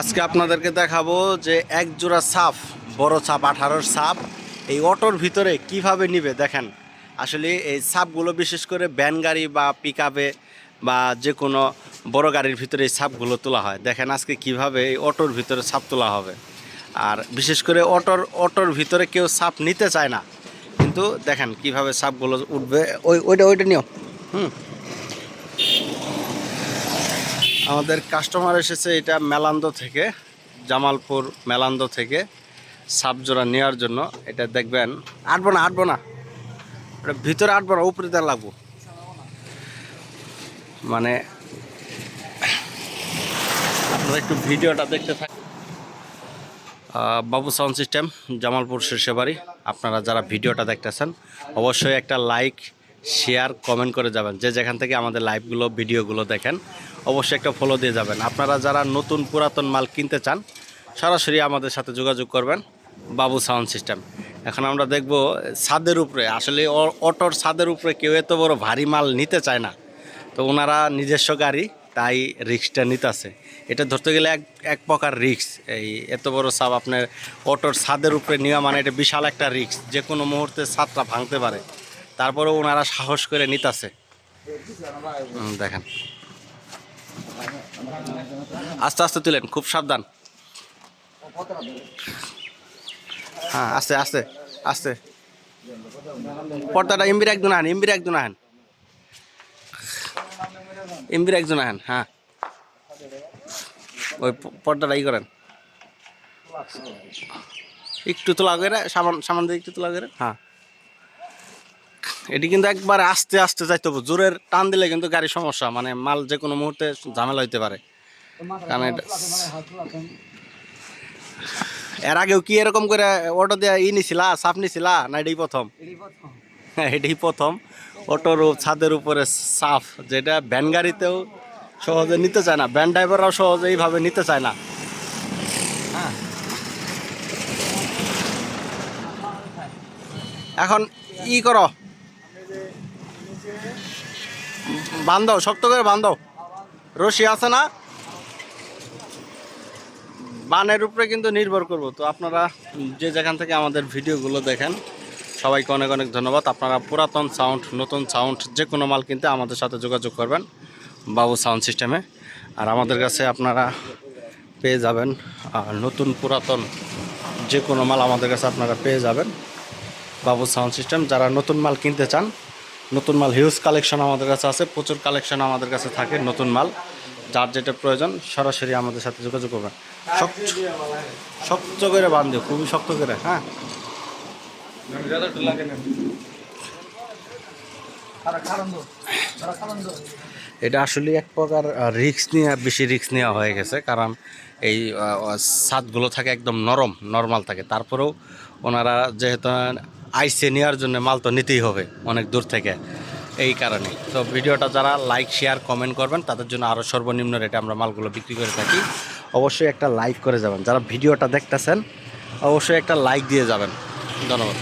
আজকে আপনাদেরকে দেখাবো যে এক জোড়া সাপ বড় সাপ, আঠারোর সাপ, এই অটোর ভিতরে কীভাবে নিবে দেখেন। আসলে এই সাপগুলো বিশেষ করে ভ্যান গাড়ি বা পিক বা যে কোনো বড় গাড়ির ভিতরে এই সাপগুলো তোলা হয়। দেখেন আজকে কীভাবে এই অটোর ভিতরে সাপ তোলা হবে। আর বিশেষ করে অটোর অটোর ভিতরে কেউ সাপ নিতে চায় না। কিন্তু দেখেন কীভাবে সাপগুলো উঠবে, ওই, ওইটা ওইটা নিও হুম। আমাদের কাস্টমার এসেছে এটা মেলান্দ থেকে জামালপুর মেলান্দ থেকে সাপজোড়া নেওয়ার জন্য। এটা দেখবেন আটবো না আটবো না। এটা ভিতরে আটবো না উপরে দেওয়া লাগবো। মানে আপনারা একটু ভিডিওটা দেখতে থাক আহ, বাবু সাউন্ড সিস্টেম জামালপুর শীর্ষবাড়ি আপনারা যারা ভিডিওটা দেখতেছেন অবশ্যই একটা লাইক শেয়ার কমেন্ট করে যাবেন। যে যেখান থেকে আমাদের লাইভগুলো ভিডিওগুলো দেখেন, অবশ্যই একটা ফলো দিয়ে যাবেন। আপনারা যারা নতুন পুরাতন মাল কিনতে চান, সরাসরি আমাদের সাথে যোগাযোগ করবেন, বাবু সাউন্ড সিস্টেম এখন আমরা দেখব ছাদের উপরে, আসলে অটোর ছাদের উপরে কেউ এত বড় ভারী মাল নিতে চায় না। তো ওনারা নিজস্ব গাড়ি, তাই রিক্সটা নিতেছে। এটা ধরতে গেলে এক এক প্রকার রিক্স এই এত বড় সাপ আপনার অটোর ছাদের উপরে নেওয়া মানে এটা বিশাল একটা রিক্স যে কোনো মুহূর্তে ছাদটা ভাঙতে পারে। তারপরেও ওনারা সাহস করে নিতেছে। দেখেন। আস্তে আস্তে তুলেন, খুব সাবধান। হ্যাঁ আস্তে আস্তে আস্তে। পর্দাটা এমবির একজন আহেন এমবির একজন আহেন। এমবির একজন আহেন হ্যাঁ। ওই পর্দাটা ই করেন। একটু তোলা করে, সামান সামান দিয়ে একটু তোলা করে হ্যাঁ। এটি কিন্তু একবার আস্তে আস্তে যাইতে হবে। জোরের টান দিলে কিন্তু গাড়ির সমস্যা মানে মাল যে কোনো মুহূর্তে ঝামেলা হইতে পারে। কারণ এর আগেও কি এরকম করে অটো দিয়ে ই নিছিলা সাপ নিছিলা, না এটাই প্রথম? হ্যাঁ এটাই প্রথম। অটোর ছাদের উপরে সাফ, যেটা ভ্যান গাড়িতেও সহজে নিতে চায় না। ভ্যান ড্রাইভাররাও সহজে এইভাবে নিতে চায় না। এখন ই করো। বান্ধব শক্ত করে বান্ধব রশি আছে না? বানের উপরে কিন্তু নির্ভর করব। তো আপনারা যে যেখান থেকে আমাদের ভিডিওগুলো দেখেন, সবাইকে অনেক অনেক ধন্যবাদ। আপনারা পুরাতন সাউন্ড নতুন সাউন্ড যে কোনো মাল কিনতে আমাদের সাথে যোগাযোগ করবেন বাবু সাউন্ড সিস্টেমে আর আমাদের কাছে আপনারা পেয়ে যাবেন নতুন পুরাতন যে কোনো মাল আমাদের কাছে আপনারা পেয়ে যাবেন বাবু সাউন্ড সিস্টেম যারা নতুন মাল কিনতে চান নতুন মাল হিউজ কালেকশন আমাদের কাছে আছে, প্রচুর কালেকশন আমাদের কাছে থাকে নতুন মাল। যার যেটা প্রয়োজন, সরাসরি আমাদের সাথে যোগাযোগ করবেন। শক্ত শক্ত করে বান্ধে খুবই শক্ত করে হ্যাঁ। এটা আসলে এক প্রকার রিক্স নিয়ে, বেশি রিক্স নেওয়া হয়ে গেছে, কারণ এই ছাদগুলো থাকে একদম নরম নর্মাল থাকে। তারপরেও ওনারা যেহেতু আইসে নেওয়ার জন্য মাল তো নিতেই হবে অনেক দূর থেকে এই কারণে। তো ভিডিওটা যারা লাইক শেয়ার কমেন্ট করবেন, তাদের জন্য আরও সর্বনিম্ন রেটে আমরা মালগুলো বিক্রি করে থাকি। অবশ্যই একটা লাইক করে যাবেন। যারা ভিডিওটা দেখতেছেন, অবশ্যই একটা লাইক দিয়ে যাবেন। ধন্যবাদ।